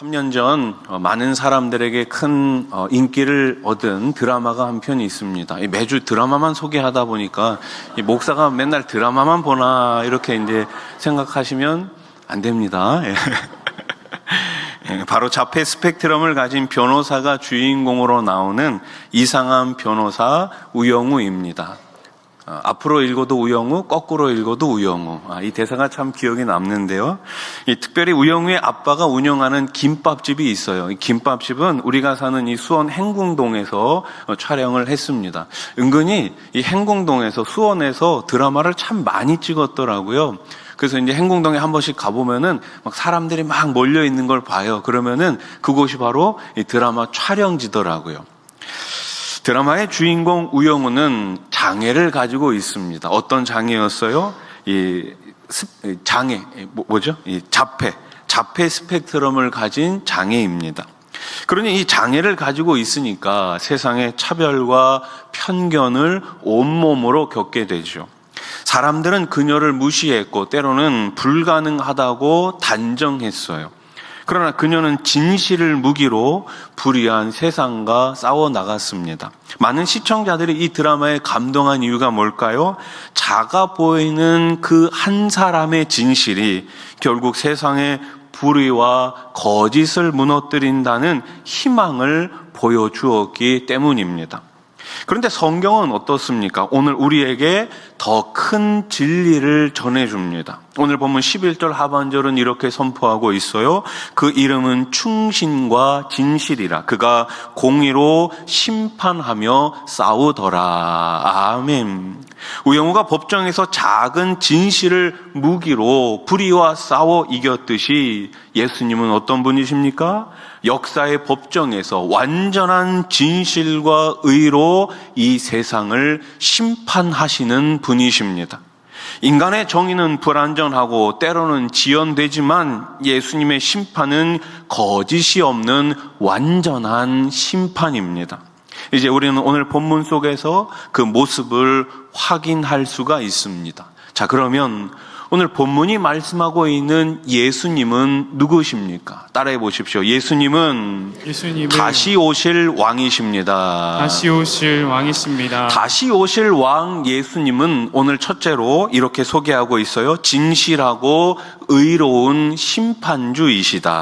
3년 전 어, 많은 사람들에게 큰 어, 인기를 얻은 드라마가 한 편이 있습니다. 이 매주 드라마만 소개하다 보니까 이 목사가 맨날 드라마만 보나 이렇게 이제 생각하시면 안 됩니다. 예. 예, 바로 자폐 스펙트럼을 가진 변호사가 주인공으로 나오는 이상한 변호사 우영우입니다. 어, 앞으로 읽어도 우영우, 거꾸로 읽어도 우영우. 아, 이 대사가 참 기억에 남는데요. 이 특별히 우영우의 아빠가 운영하는 김밥집이 있어요. 이 김밥집은 우리가 사는 이 수원 행궁동에서 어, 촬영을 했습니다. 은근히 이 행궁동에서 수원에서 드라마를 참 많이 찍었더라고요. 그래서 이제 행궁동에 한 번씩 가보면은 막 사람들이 막 몰려 있는 걸 봐요. 그러면은 그곳이 바로 이 드라마 촬영지더라고요. 드라마의 주인공 우영우는 장애를 가지고 있습니다. 어떤 장애였어요? 이 장애, 이 뭐- 뭐죠? 이 자폐, 자폐 스펙트럼을 가진 장애입니다. 그러니 이 장애를 가지고 있으니까 세상의 차별과 편견을 온몸으로 겪게 되죠. 사람들은 그녀를 무시했고 때로는 불가능하다고 단정했어요. 그러나 그녀는 진실을 무기로 불의한 세상과 싸워 나갔습니다. 많은 시청자들이 이 드라마에 감동한 이유가 뭘까요? 작아 보이는 그 한 사람의 진실이 결국 세상의 불의와 거짓을 무너뜨린다는 희망을 보여주었기 때문입니다. 그런데 성경은 어떻습니까? 오늘 우리에게 더 큰 진리를 전해줍니다. 오늘 보면 11절 하반절은 이렇게 선포하고 있어요. 그 이름은 충신과 진실이라. 그가 공의로 심판하며 싸우더라. 아멘. 우영우가 법정에서 작은 진실을 무기로 불의와 싸워 이겼듯이 예수님은 어떤 분이십니까? 역사의 법정에서 완전한 진실과 의로 이 세상을 심판하시는 분이십니다. 인간의 정의는 불완전하고 때로는 지연되지만 예수님의 심판은 거짓이 없는 완전한 심판입니다. 이제 우리는 오늘 본문 속에서 그 모습을 확인할 수가 있습니다. 자, 그러면 오늘 본문이 말씀하고 있는 예수님은 누구십니까? 따라해 보십시오. 예수님은 예수님은 다시 오실 왕이십니다. 다시 오실 왕이십니다. 다시 오실 왕 예수님은 오늘 첫째로 이렇게 소개하고 있어요. 진실하고 의로운 심판주이시다.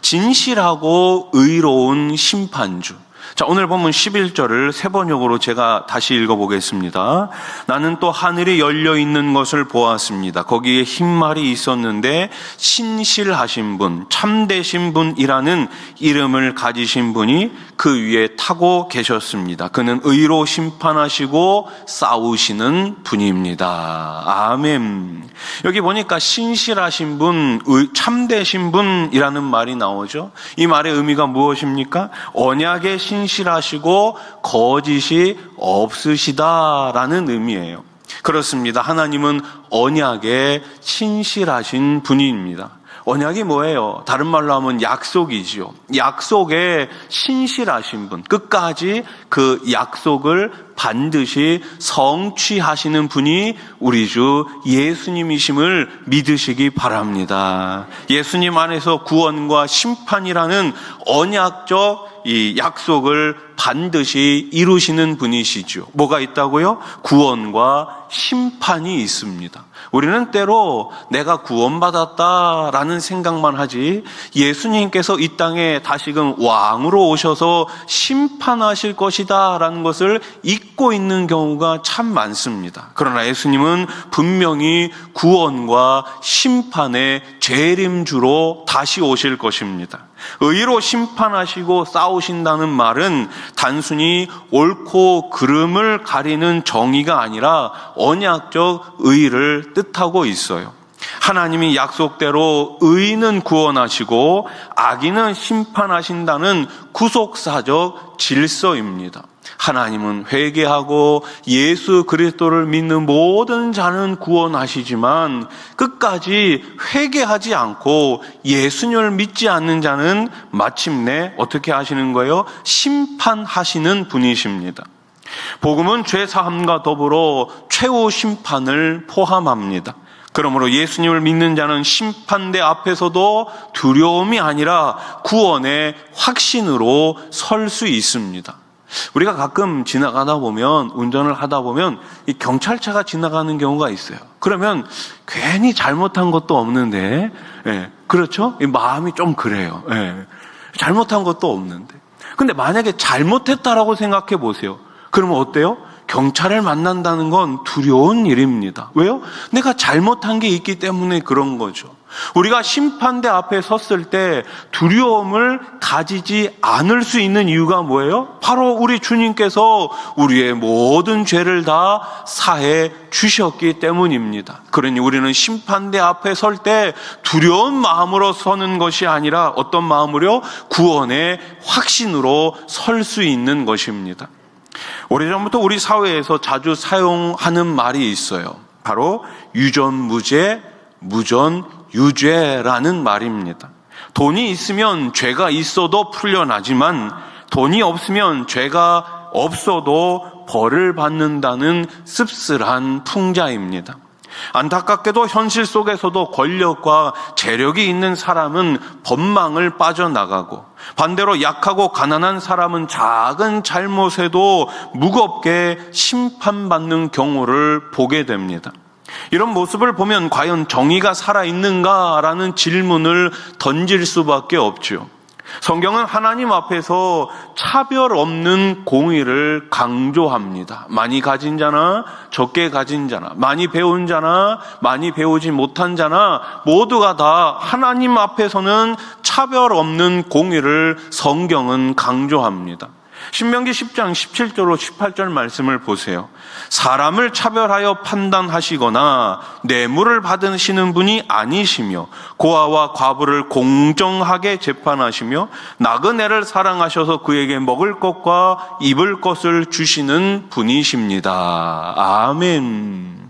진실하고 의로운 심판주. 자, 오늘 보면 11절을 세 번역으로 제가 다시 읽어보겠습니다. 나는 또 하늘이 열려 있는 것을 보았습니다. 거기에 흰말이 있었는데, 신실하신 분, 참되신 분이라는 이름을 가지신 분이 그 위에 타고 계셨습니다. 그는 의로 심판하시고 싸우시는 분입니다. 아멘. 여기 보니까 신실하신 분, 의- 참되신 분이라는 말이 나오죠. 이 말의 의미가 무엇입니까? 언약에 신실하시고 거짓이 없으시다라는 의미예요. 그렇습니다. 하나님은 언약에 신실하신 분입니다. 언약이 뭐예요? 다른 말로 하면 약속이지요. 약속에 신실하신 분, 끝까지 그 약속을 반드시 성취하시는 분이 우리 주 예수님이심을 믿으시기 바랍니다. 예수님 안에서 구원과 심판이라는 언약적 이 약속을 반드시 이루시는 분이시죠. 뭐가 있다고요? 구원과 심판이 있습니다. 우리는 때로 내가 구원받았다라는 생각만 하지 예수님께서 이 땅에 다시금 왕으로 오셔서 심판하실 것이다라는 것을 잊고 있는 경우가 참 많습니다. 그러나 예수님은 분명히 구원과 심판의 재림주로 다시 오실 것입니다. 의로 심판하시고 싸우신다는 말은 단순히 옳고 그름을 가리는 정의가 아니라 언약적 의를 뜻하고 있어요. 하나님이 약속대로 의인은 구원하시고 악인은 심판하신다는 구속사적 질서입니다. 하나님은 회개하고 예수 그리스도를 믿는 모든 자는 구원하시지만 끝까지 회개하지 않고 예수님을 믿지 않는 자는 마침내 어떻게 하시는 거예요? 심판하시는 분이십니다. 복음은 죄 사함과 더불어 최후 심판을 포함합니다. 그러므로 예수님을 믿는 자는 심판대 앞에서도 두려움이 아니라 구원의 확신으로 설 수 있습니다. 우리가 가끔 지나가다 보면 운전을 하다 보면 이 경찰차가 지나가는 경우가 있어요. 그러면 괜히 잘못한 것도 없는데, 예, 그렇죠? 이 마음이 좀 그래요. 예, 잘못한 것도 없는데. 근데 만약에 잘못했다라고 생각해 보세요. 그러면 어때요? 경찰을 만난다는 건 두려운 일입니다. 왜요? 내가 잘못한 게 있기 때문에 그런 거죠. 우리가 심판대 앞에 섰을 때 두려움을 가지지 않을 수 있는 이유가 뭐예요? 바로 우리 주님께서 우리의 모든 죄를 다 사해 주셨기 때문입니다. 그러니 우리는 심판대 앞에 설 때 두려운 마음으로 서는 것이 아니라 어떤 마음으로 구원의 확신으로 설 수 있는 것입니다. 오래전부터 우리 사회에서 자주 사용하는 말이 있어요. 바로 유전무죄, 무전유죄라는 말입니다. 돈이 있으면 죄가 있어도 풀려나지만 돈이 없으면 죄가 없어도 벌을 받는다는 씁쓸한 풍자입니다. 안타깝게도 현실 속에서도 권력과 재력이 있는 사람은 법망을 빠져나가고 반대로 약하고 가난한 사람은 작은 잘못에도 무겁게 심판받는 경우를 보게 됩니다. 이런 모습을 보면 과연 정의가 살아있는가라는 질문을 던질 수밖에 없죠. 성경은 하나님 앞에서 차별 없는 공의를 강조합니다. 많이 가진 자나 적게 가진 자나 많이 배운 자나 많이 배우지 못한 자나 모두가 다 하나님 앞에서는 차별 없는 공의를 성경은 강조합니다. 신명기 10장 17절로 18절 말씀을 보세요. 사람을 차별하여 판단하시거나 뇌물을 받으시는 분이 아니시며 고아와 과부를 공정하게 재판하시며 나그네를 사랑하셔서 그에게 먹을 것과 입을 것을 주시는 분이십니다. 아멘.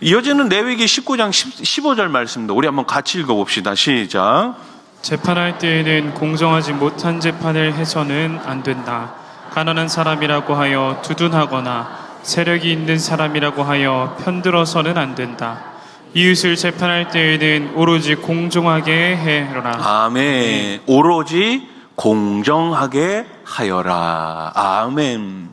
이어지는 레위기 19장 15절 말씀도 우리 한번 같이 읽어봅시다. 시작. 재판할 때에는 공정하지 못한 재판을 해서는 안 된다. 가난한 사람이라고 하여 두둔하거나 세력이 있는 사람이라고 하여 편들어서는 안 된다. 이웃을 재판할 때에는 오로지 공정하게 해라. 아멘. 오로지 공정하게 하여라. 아멘.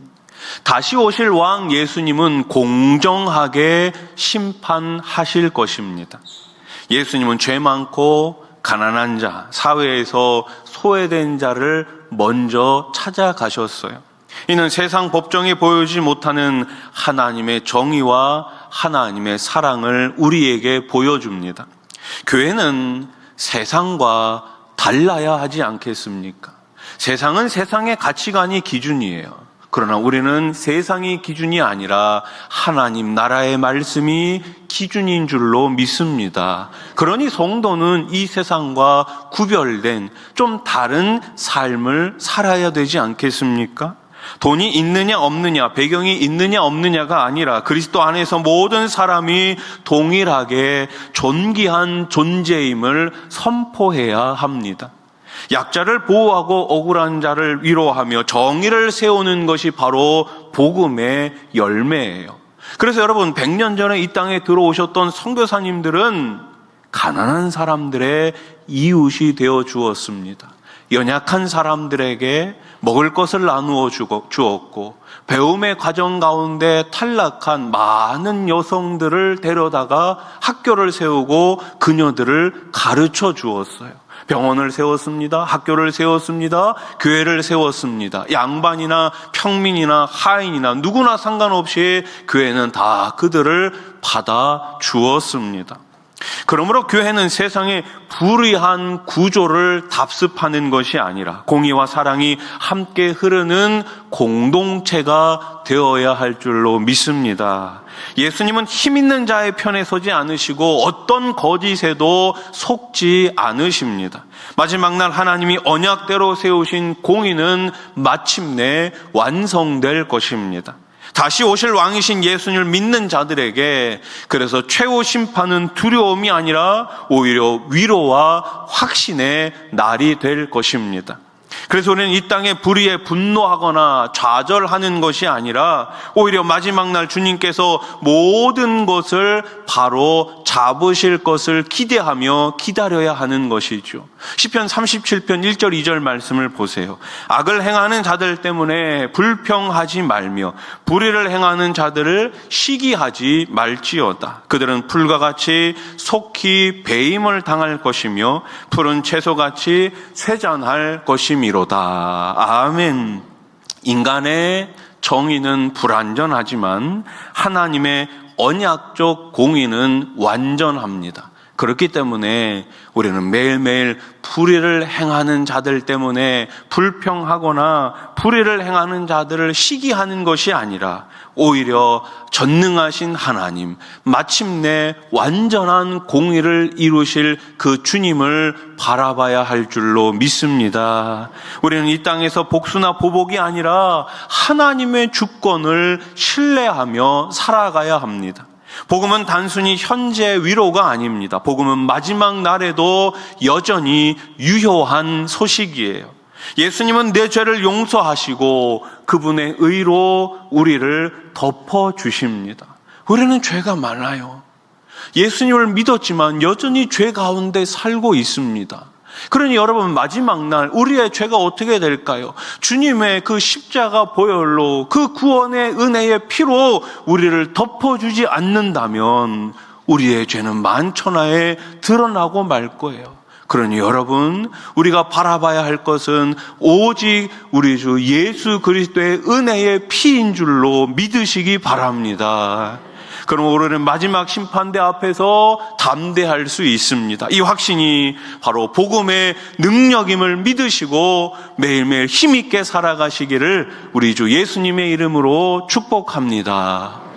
다시 오실 왕 예수님은 공정하게 심판하실 것입니다. 예수님은 죄 많고 가난한 자, 사회에서 소외된 자를 먼저 찾아가셨어요. 이는 세상 법정에 보여주지 못하는 하나님의 정의와 하나님의 사랑을 우리에게 보여줍니다. 교회는 세상과 달라야 하지 않겠습니까? 세상은 세상의 가치관이 기준이에요. 그러나 우리는 세상이 기준이 아니라 하나님 나라의 말씀이 기준인 줄로 믿습니다. 그러니 성도는 이 세상과 구별된 좀 다른 삶을 살아야 되지 않겠습니까? 돈이 있느냐 없느냐, 배경이 있느냐 없느냐가 아니라 그리스도 안에서 모든 사람이 동일하게 존귀한 존재임을 선포해야 합니다. 약자를 보호하고 억울한 자를 위로하며 정의를 세우는 것이 바로 복음의 열매예요. 그래서 여러분 100년 전에 이 땅에 들어오셨던 선교사님들은 가난한 사람들의 이웃이 되어 주었습니다. 연약한 사람들에게 먹을 것을 나누어 주었고 배움의 과정 가운데 탈락한 많은 여성들을 데려다가 학교를 세우고 그녀들을 가르쳐 주었어요. 병원을 세웠습니다. 학교를 세웠습니다. 교회를 세웠습니다. 양반이나 평민이나 하인이나 누구나 상관없이 교회는 다 그들을 받아 주었습니다. 그러므로 교회는 세상의 불의한 구조를 답습하는 것이 아니라 공의와 사랑이 함께 흐르는 공동체가 되어야 할 줄로 믿습니다. 예수님은 힘 있는 자의 편에 서지 않으시고 어떤 거짓에도 속지 않으십니다. 마지막 날 하나님이 언약대로 세우신 공의는 마침내 완성될 것입니다. 다시 오실 왕이신 예수님을 믿는 자들에게 그래서 최후 심판은 두려움이 아니라 오히려 위로와 확신의 날이 될 것입니다. 그래서 우리는 이 땅에 불의에 분노하거나 좌절하는 것이 아니라 오히려 마지막 날 주님께서 모든 것을 바로 잡으실 것을 기대하며 기다려야 하는 것이죠. 시편 37편 1절 2절 말씀을 보세요. 악을 행하는 자들 때문에 불평하지 말며 불의를 행하는 자들을 시기하지 말지어다. 그들은 풀과 같이 속히 배임을 당할 것이며 푸른 채소같이 쇠잔할 것이미로 다. 아멘. 인간의 정의는 불완전하지만 하나님의 언약적 공의는 완전합니다. 그렇기 때문에 우리는 매일매일 불의를 행하는 자들 때문에 불평하거나 불의를 행하는 자들을 시기하는 것이 아니라 오히려 전능하신 하나님, 마침내 완전한 공의를 이루실 그 주님을 바라봐야 할 줄로 믿습니다. 우리는 이 땅에서 복수나 보복이 아니라 하나님의 주권을 신뢰하며 살아가야 합니다. 복음은 단순히 현재 위로가 아닙니다. 복음은 마지막 날에도 여전히 유효한 소식이에요. 예수님은 내 죄를 용서하시고 그분의 의로 우리를 덮어 주십니다. 우리는 죄가 많아요. 예수님을 믿었지만 여전히 죄 가운데 살고 있습니다. 그러니 여러분 마지막 날 우리의 죄가 어떻게 될까요? 주님의 그 십자가 보혈로 그 구원의 은혜의 피로 우리를 덮어주지 않는다면 우리의 죄는 만천하에 드러나고 말 거예요. 그러니 여러분, 우리가 바라봐야 할 것은 오직 우리 주 예수 그리스도의 은혜의 피인 줄로 믿으시기 바랍니다. 그럼 우리는 마지막 심판대 앞에서 담대할 수 있습니다. 이 확신이 바로 복음의 능력임을 믿으시고 매일매일 힘있게 살아가시기를 우리 주 예수님의 이름으로 축복합니다.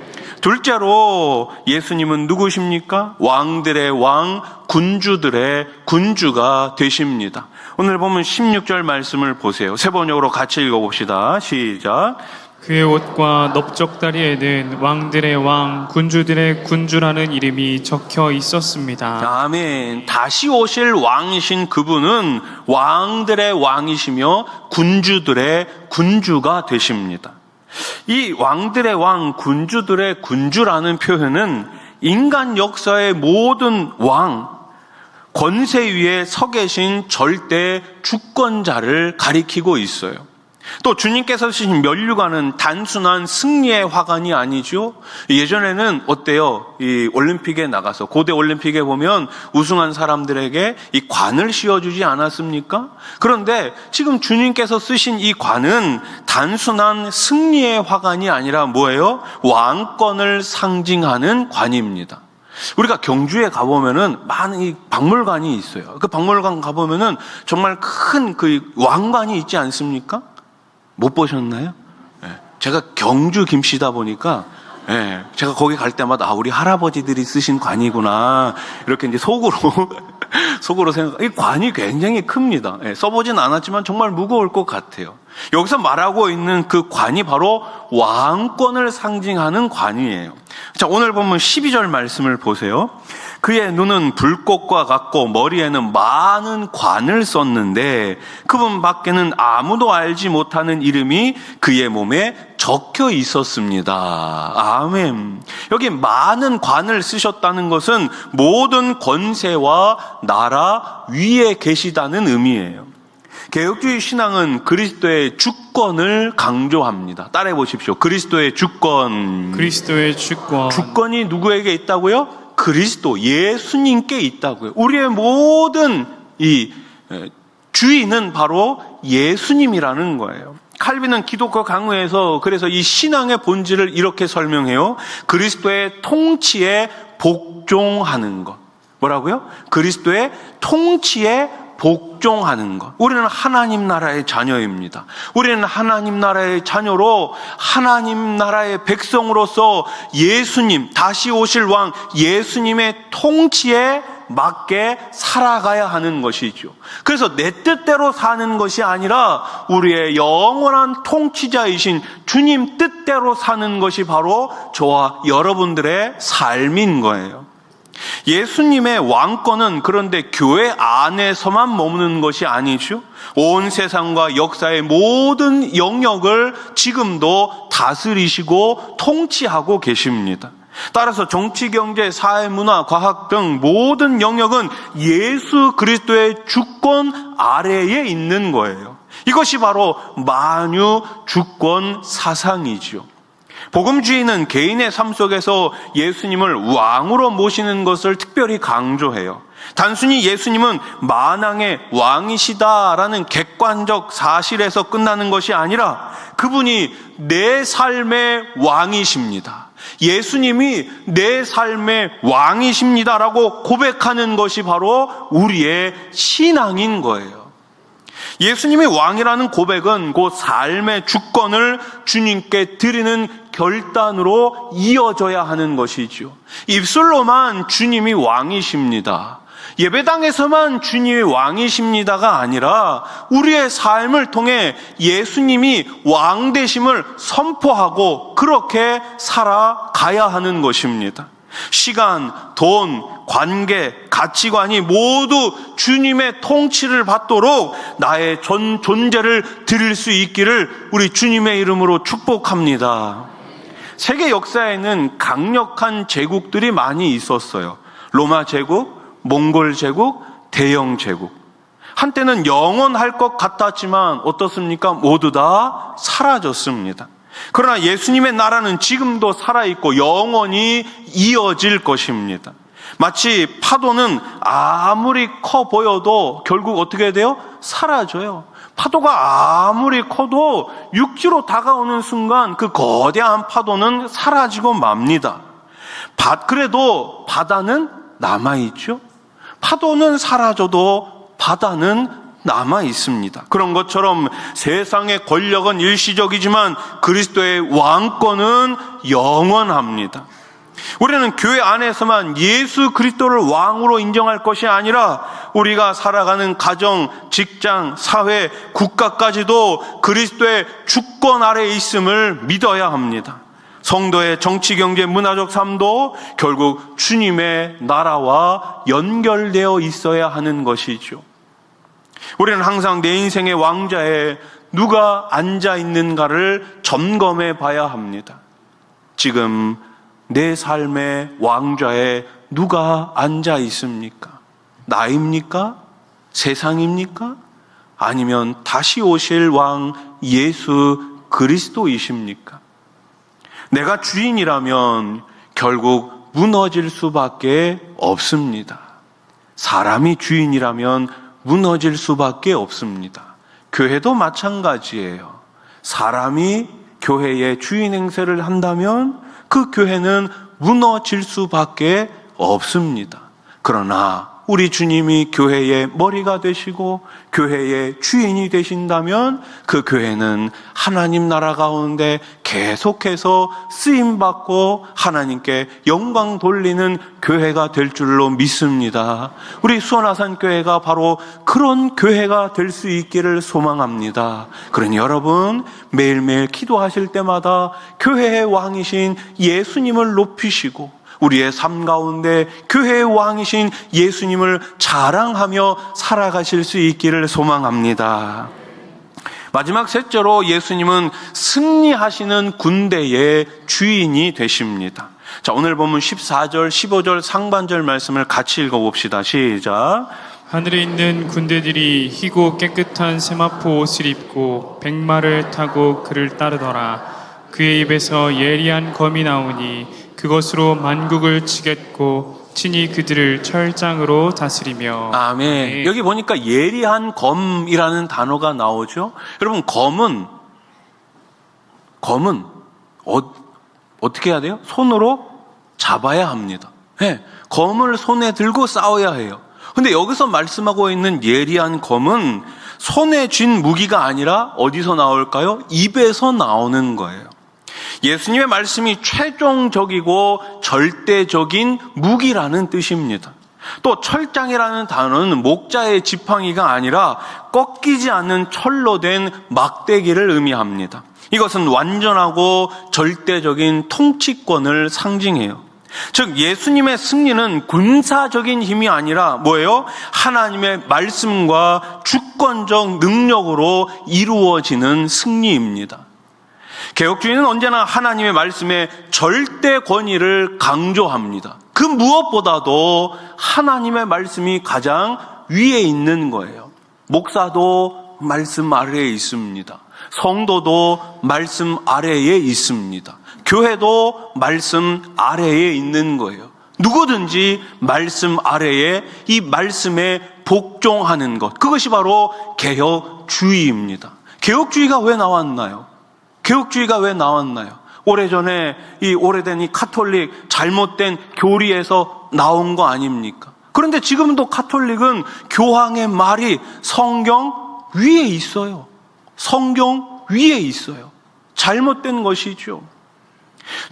둘째로 예수님은 누구십니까? 왕들의 왕, 군주들의 군주가 되십니다. 오늘 보면 16절 말씀을 보세요. 세 번역으로 같이 읽어봅시다. 시작. 그의 옷과 넓적다리에는 왕들의 왕, 군주들의 군주라는 이름이 적혀 있었습니다. 아멘. 다시 오실 왕이신 그분은 왕들의 왕이시며 군주들의 군주가 되십니다. 이 왕들의 왕, 군주들의 군주라는 표현은 인간 역사의 모든 왕, 권세 위에 서 계신 절대 주권자를 가리키고 있어요. 또 주님께서 쓰신 면류관은 단순한 승리의 화관이 아니죠. 예전에는 어때요? 이 올림픽에 나가서 고대 올림픽에 보면 우승한 사람들에게 이 관을 씌워주지 않았습니까? 그런데 지금 주님께서 쓰신 이 관은 단순한 승리의 화관이 아니라 뭐예요? 왕권을 상징하는 관입니다. 우리가 경주에 가보면은 많은 이 박물관이 있어요. 그 박물관 가보면은 정말 큰 그 왕관이 있지 않습니까? 못 보셨나요? 예. 제가 경주 김씨다 보니까 예, 제가 거기 갈 때마다 아 우리 할아버지들이 쓰신 관이구나 이렇게 이제 속으로 속으로 생각. 이 관이 굉장히 큽니다. 예, 써보진 않았지만 정말 무거울 것 같아요. 여기서 말하고 있는 그 관이 바로 왕권을 상징하는 관이에요. 자 오늘 보면 12절 말씀을 보세요. 그의 눈은 불꽃과 같고 머리에는 많은 관을 썼는데 그분 밖에는 아무도 알지 못하는 이름이 그의 몸에 적혀 있었습니다. 아멘. 여기 많은 관을 쓰셨다는 것은 모든 권세와 나라 위에 계시다는 의미예요. 개혁주의 신앙은 그리스도의 주권을 강조합니다. 따라해 보십시오. 그리스도의 주권. 그리스도의 주권, 주권이 누구에게 있다고요? 그리스도 예수님께 있다고요. 우리의 모든 이 에, 주인은 바로 예수님이라는 거예요. 칼빈은 기독교 강의에서 그래서 이 신앙의 본질을 이렇게 설명해요. 그리스도의 통치에 복종하는 것. 뭐라고요? 그리스도의 통치에 복종하는 것. 우리는 하나님 나라의 자녀입니다. 우리는 하나님 나라의 자녀로 하나님 나라의 백성으로서 예수님, 다시 오실 왕 예수님의 통치에 맞게 살아가야 하는 것이죠. 그래서 내 뜻대로 사는 것이 아니라 우리의 영원한 통치자이신 주님 뜻대로 사는 것이 바로 저와 여러분들의 삶인 거예요. 예수님의 왕권은 그런데 교회 안에서만 머무는 것이 아니죠. 온 세상과 역사의 모든 영역을 지금도 다스리시고 통치하고 계십니다. 따라서 정치, 경제, 사회, 문화, 과학 등 모든 영역은 예수 그리스도의 주권 아래에 있는 거예요. 이것이 바로 만유 주권 사상이지요. 복음주의는 개인의 삶 속에서 예수님을 왕으로 모시는 것을 특별히 강조해요. 단순히 예수님은 만왕의 왕이시다라는 객관적 사실에서 끝나는 것이 아니라 그분이 내 삶의 왕이십니다. 예수님이 내 삶의 왕이십니다라고 고백하는 것이 바로 우리의 신앙인 거예요. 예수님이 왕이라는 고백은 곧 삶의 주권을 주님께 드리는 결단으로 이어져야 하는 것이죠. 입술로만 주님이 왕이십니다. 예배당에서만 주님이 왕이십니다가 아니라 우리의 삶을 통해 예수님이 왕 되심을 선포하고 그렇게 살아가야 하는 것입니다. 시간, 돈, 관계, 가치관이 모두 주님의 통치를 받도록 나의 전 존재를 드릴 수 있기를 우리 주님의 이름으로 축복합니다. 세계 역사에는 강력한 제국들이 많이 있었어요. 로마 제국, 몽골 제국, 대영 제국. 한때는 영원할 것 같았지만 어떻습니까? 모두 다 사라졌습니다. 그러나 예수님의 나라는 지금도 살아있고 영원히 이어질 것입니다. 마치 파도는 아무리 커 보여도 결국 어떻게 돼요? 사라져요. 파도가 아무리 커도 육지로 다가오는 순간 그 거대한 파도는 사라지고 맙니다. 바, 그래도 바다는 남아있죠? 파도는 사라져도 바다는 남아 있습니다. 그런 것처럼 세상의 권력은 일시적이지만 그리스도의 왕권은 영원합니다. 우리는 교회 안에서만 예수 그리스도를 왕으로 인정할 것이 아니라 우리가 살아가는 가정, 직장, 사회, 국가까지도 그리스도의 주권 아래에 있음을 믿어야 합니다. 성도의 정치, 경제, 문화적 삶도 결국 주님의 나라와 연결되어 있어야 하는 것이죠. 우리는 항상 내 인생의 왕자에 누가 앉아 있는가를 점검해 봐야 합니다. 지금 내 삶의 왕좌에 누가 앉아 있습니까? 나입니까? 세상입니까? 아니면 다시 오실 왕 예수 그리스도이십니까? 내가 주인이라면 결국 무너질 수밖에 없습니다. 사람이 주인이라면 무너질 수밖에 없습니다. 교회도 마찬가지예요. 사람이 교회의 주인 행세를 한다면 그 교회는 무너질 수밖에 없습니다. 그러나 우리 주님이 교회의 머리가 되시고 교회의 주인이 되신다면 그 교회는 하나님 나라 가운데 계속해서 쓰임 받고 하나님께 영광 돌리는 교회가 될 줄로 믿습니다. 우리 수원아산 교회가 바로 그런 교회가 될 수 있기를 소망합니다. 그러니 여러분 매일매일 기도하실 때마다 교회의 왕이신 예수님을 높이시고 우리의 삶 가운데 교회의 왕이신 예수님을 자랑하며 살아가실 수 있기를 소망합니다. 마지막 셋째로 예수님은 승리하시는 군대의 주인이 되십니다. 자, 오늘 보면 14절, 15절 상반절 말씀을 같이 읽어봅시다. 시작. 하늘에 있는 군대들이 희고 깨끗한 세마포 옷을 입고 백마를 타고 그를 따르더라. 그의 입에서 예리한 검이 나오니 그것으로 만국을 치겠고 친히 그들을 철장으로 다스리며 아멘. 네. 여기 보니까 예리한 검이라는 단어가 나오죠. 여러분, 검은, 검은, 어, 어떻게 해야 돼요? 손으로 잡아야 합니다. 예, 검을 손에 들고 싸워야 해요. 근데 여기서 말씀하고 있는 예리한 검은 손에 쥔 무기가 아니라 어디서 나올까요? 입에서 나오는 거예요. 예수님의 말씀이 최종적이고 절대적인 무기라는 뜻입니다. 또 철장이라는 단어는 목자의 지팡이가 아니라 꺾이지 않는 철로 된 막대기를 의미합니다. 이것은 완전하고 절대적인 통치권을 상징해요. 즉 예수님의 승리는 군사적인 힘이 아니라 뭐예요? 하나님의 말씀과 주권적 능력으로 이루어지는 승리입니다. 개혁주의는 언제나 하나님의 말씀에 절대 권위를 강조합니다. 그 무엇보다도 하나님의 말씀이 가장 위에 있는 거예요. 목사도 말씀 아래에 있습니다. 성도도 말씀 아래에 있습니다. 교회도 말씀 아래에 있는 거예요. 누구든지 말씀 아래에 이 말씀에 복종하는 것. 그것이 바로 개혁주의입니다. 개혁주의가 왜 나왔나요? 개혁주의가 왜 나왔나요? 오래전에 이 오래된 이 카톨릭 잘못된 교리에서 나온 거 아닙니까? 그런데 지금도 카톨릭은 교황의 말이 성경 위에 있어요. 성경 위에 있어요. 잘못된 것이죠.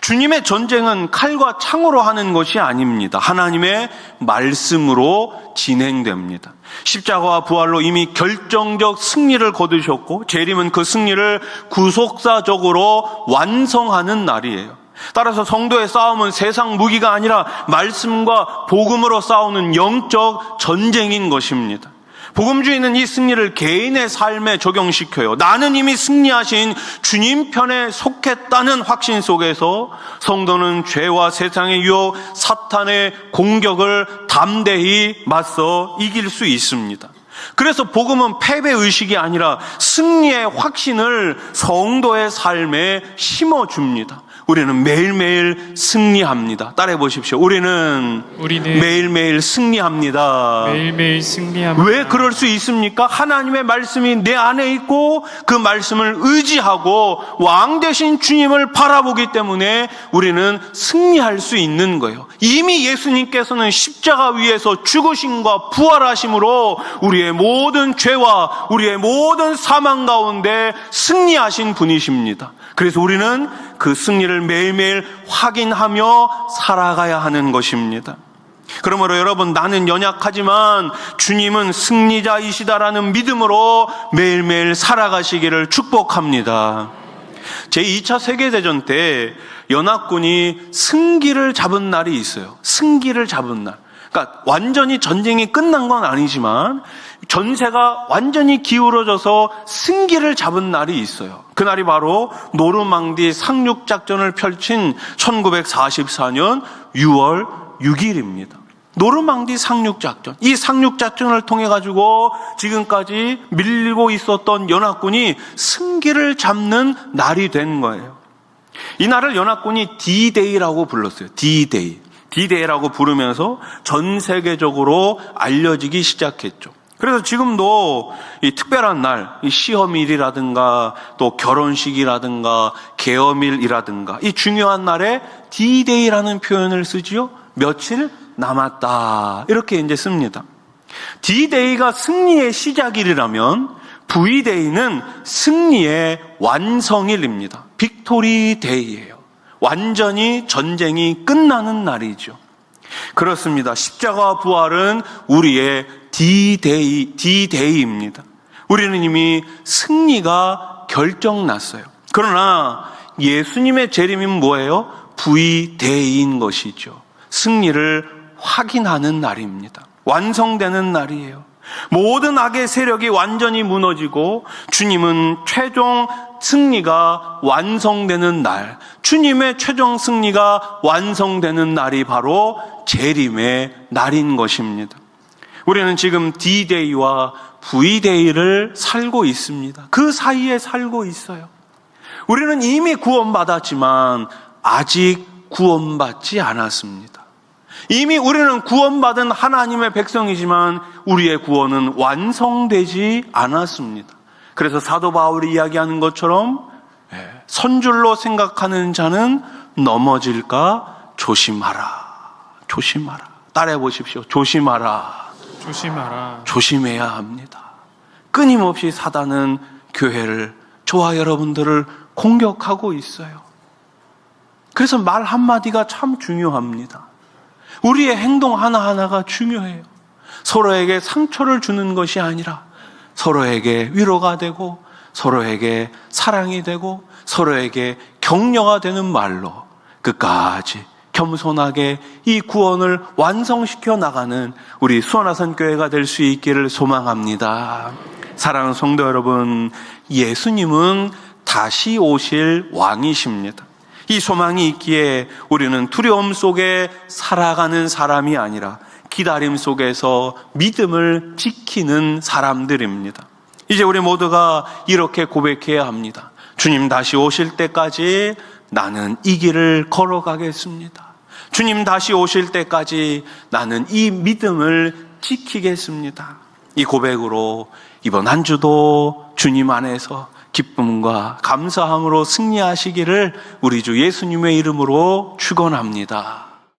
주님의 전쟁은 칼과 창으로 하는 것이 아닙니다. 하나님의 말씀으로 진행됩니다. 십자가와 부활로 이미 결정적 승리를 거두셨고 재림은 그 승리를 구속사적으로 완성하는 날이에요. 따라서 성도의 싸움은 세상 무기가 아니라 말씀과 복음으로 싸우는 영적 전쟁인 것입니다. 복음주의는 이 승리를 개인의 삶에 적용시켜요. 나는 이미 승리하신 주님 편에 속했다는 확신 속에서 성도는 죄와 세상의 유혹, 사탄의 공격을 담대히 맞서 이길 수 있습니다. 그래서 복음은 패배 의식이 아니라 승리의 확신을 성도의 삶에 심어줍니다. 우리는 매일매일 승리합니다. 따라해 보십시오. 우리는 우리는 매일매일 승리합니다. 매일매일 승리합니다. 왜 그럴 수 있습니까? 하나님의 말씀이 내 안에 있고 그 말씀을 의지하고 왕 대신 주님을 바라보기 때문에 우리는 승리할 수 있는 거예요. 이미 예수님께서는 십자가 위에서 죽으심과 부활하심으로 우리의 모든 죄와 우리의 모든 사망 가운데 승리하신 분이십니다. 그래서 우리는 그 승리를 매일매일 확인하며 살아가야 하는 것입니다. 그러므로 여러분 나는 연약하지만 주님은 승리자이시다라는 믿음으로 매일매일 살아가시기를 축복합니다. 제2차 세계대전 때 연합군이 승기를 잡은 날이 있어요. 승기를 잡은 날. 그러니까 완전히 전쟁이 끝난 건 아니지만 전세가 완전히 기울어져서 승기를 잡은 날이 있어요. 그날이 바로 노르망디 상륙 작전을 펼친 1944년 6월 6일입니다. 노르망디 상륙 작전. 이 상륙 작전을 통해 가지고 지금까지 밀리고 있었던 연합군이 승기를 잡는 날이 된 거예요. 이 날을 연합군이 D-Day라고 불렀어요. D-Day. D-Day라고 부르면서 전 세계적으로 알려지기 시작했죠. 그래서 지금도 이 특별한 날, 이 시험일이라든가 또 결혼식이라든가 개엄일이라든가 이 중요한 날에 D-Day라는 표현을 쓰지요. 며칠 남았다. 이렇게 이제 씁니다. D-Day가 승리의 시작일이라면 V-Day는 승리의 완성일입니다. 빅토리 데이예요. 완전히 전쟁이 끝나는 날이죠. 그렇습니다. 십자가 부활은 우리의 D-Day, D-Day입니다. 우리는 이미 승리가 결정났어요. 그러나 예수님의 재림은 뭐예요? V-Day인 것이죠. 승리를 확인하는 날입니다. 완성되는 날이에요. 모든 악의 세력이 완전히 무너지고 주님은 최종 승리가 완성되는 날, 주님의 최종 승리가 완성되는 날이 바로 재림의 날인 것입니다. 우리는 지금 D-Day와 V-Day를 살고 있습니다. 그 사이에 살고 있어요. 우리는 이미 구원받았지만 아직 구원받지 않았습니다. 이미 우리는 구원받은 하나님의 백성이지만 우리의 구원은 완성되지 않았습니다. 그래서 사도 바울이 이야기하는 것처럼 예, 선줄로 생각하는 자는 넘어질까 조심하라. 조심하라. 따라해 보십시오. 조심하라. 조심하라. 조심해야 합니다. 끊임없이 사단은 교회를, 저와 여러분들을 공격하고 있어요. 그래서 말 한마디가 참 중요합니다. 우리의 행동 하나하나가 중요해요. 서로에게 상처를 주는 것이 아니라 서로에게 위로가 되고 서로에게 사랑이 되고 서로에게 격려가 되는 말로 끝까지 겸손하게 이 구원을 완성시켜 나가는 우리 수원하선 교회가 될 수 있기를 소망합니다. 사랑하는 성도 여러분, 예수님은 다시 오실 왕이십니다. 이 소망이 있기에 우리는 두려움 속에 살아가는 사람이 아니라 기다림 속에서 믿음을 지키는 사람들입니다. 이제 우리 모두가 이렇게 고백해야 합니다. 주님 다시 오실 때까지 나는 이 길을 걸어가겠습니다. 주님 다시 오실 때까지 나는 이 믿음을 지키겠습니다. 이 고백으로 이번 한 주도 주님 안에서 기쁨과 감사함으로 승리하시기를 우리 주 예수님의 이름으로 축원합니다.